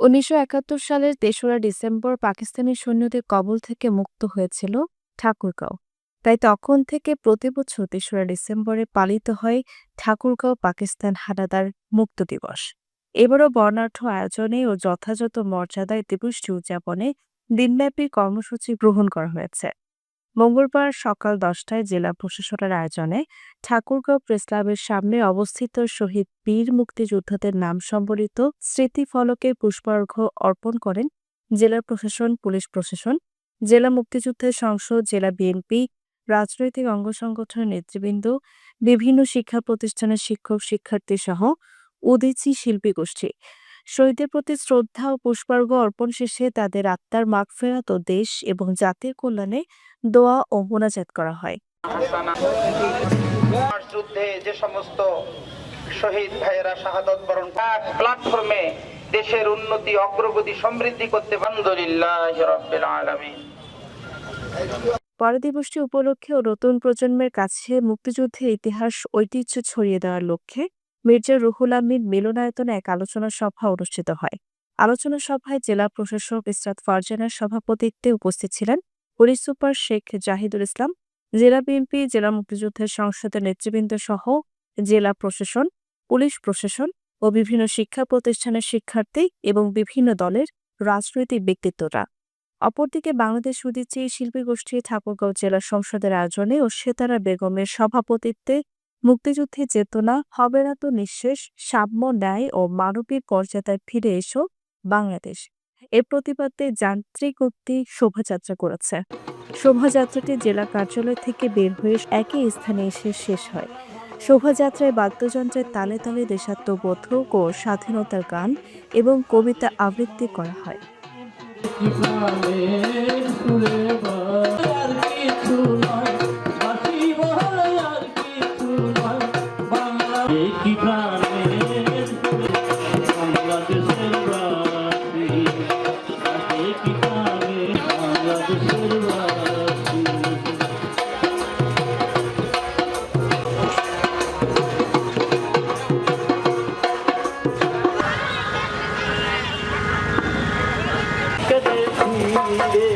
উনিশশো একাত্তর সালের তেসরা ডিসেম্বর পাকিস্তানি সৈন্যদের কবল থেকে মুক্ত হয়েছিল ঠাকুরগাঁও। তাই তখন থেকে প্রতি বছর তেসরা ডিসেম্বরে পালিত হয় ঠাকুরগাঁও পাকিস্তান হানাদার মুক্ত দিবস। এবারও বর্ণাঢ্য আয়োজনে ও যথাযথ মর্যাদায় দিবসটি উদযাপনে দিনব্যাপী কর্মসূচি গ্রহণ করা হয়েছে। মঙ্গলবার সকাল দশটায় জেলা প্রশাসনের আয়োজনে ঠাকুরগাঁও প্রেস ক্লাবের সামনে অবস্থিত শহীদ বীর মুক্তিযোদ্ধাদের নাম সম্বলিত স্মৃতিফলকে পুষ্পার্ঘ্য অর্পণ করেন জেলা প্রশাসন, পুলিশ প্রশাসন, জেলা মুক্তিযুদ্ধের সংসদ, জেলা বিএনপি, রাজনৈতিক অঙ্গ সংগঠনের নেতৃবৃন্দ, বিভিন্ন শিক্ষা প্রতিষ্ঠানের শিক্ষক শিক্ষার্থী সহ উদীচী শিল্পী গোষ্ঠী শহীদদের প্রতি শ্রদ্ধা ও পুষ্পার্ঘ্য অর্পণ শেষে তাদের আত্মার মাগফেরাত ও দেশ এবং জাতির কল্যাণে দোয়া ও মোনাজাত করা হয়। যুদ্ধে যে সমস্ত শহীদ ভাইয়েরা শাহাদত বরণ প্ল্যাটফর্মে দেশের উন্নতি অগ্রগতি সমৃদ্ধি করতে আলহামদুলিল্লাহ রব্বিল পরে দিবসটি উপলক্ষে ও নতুন প্রজন্মের কাছে মুক্তিযুদ্ধের ইতিহাস ঐতিহ্য ছড়িয়ে দেওয়ার লক্ষ্যে মির্জা রুহুল আমিন মিলনায়তনে এক আলোচনা সভা অনুষ্ঠিত হয়। আলোচনা সভায় জেলা প্রশাসক ইসরাত ফারজানার সভাপতিত্বে উপস্থিত ছিলেন পুলিশ সুপার শেখ জাহিদুল ইসলাম, জেলা বিএনপি, জেলা মুক্তিযুদ্ধের সংসদের নেতৃবৃন্দ সহ জেলা প্রশাসন, পুলিশ প্রশাসন ও বিভিন্ন শিক্ষা প্রতিষ্ঠানের শিক্ষার্থী এবং বিভিন্ন দলের রাজনৈতিক ব্যক্তিত্বরা। অপরদিকে বাংলাদেশ উদীচী শিল্পী গোষ্ঠী ঠাকুরগাঁও জেলা সংসদের আয়োজনে ও সেতারা বেগমের সভাপতিত্বে মুক্তিযুদ্ধে চেতনা হবে না তো নিঃশেষ, সাম্য, ন্যায় ও মানবিক মর্যাদায় ফিরে এসো বাংলাদেশ। এর প্রতিবাদে যান্ত্রিক উক্তি শোভাযাত্রা করেছে। শোভাযাত্রাটি জেলা কার্যালয় থেকে বের হয়ে একই স্থানে এসে শেষ হয়। শোভাযাত্রায় বাদ্যযন্ত্রের তালে তালে দেশাত্মবোধক ও স্বাধীনতার গান এবং কবিতা আবৃত্তি করা হয়। কি প্রাণের বাংলাদেশের বাসী? কি প্রাণের বাংলাদেশের বাসী? কেঁদেছি রে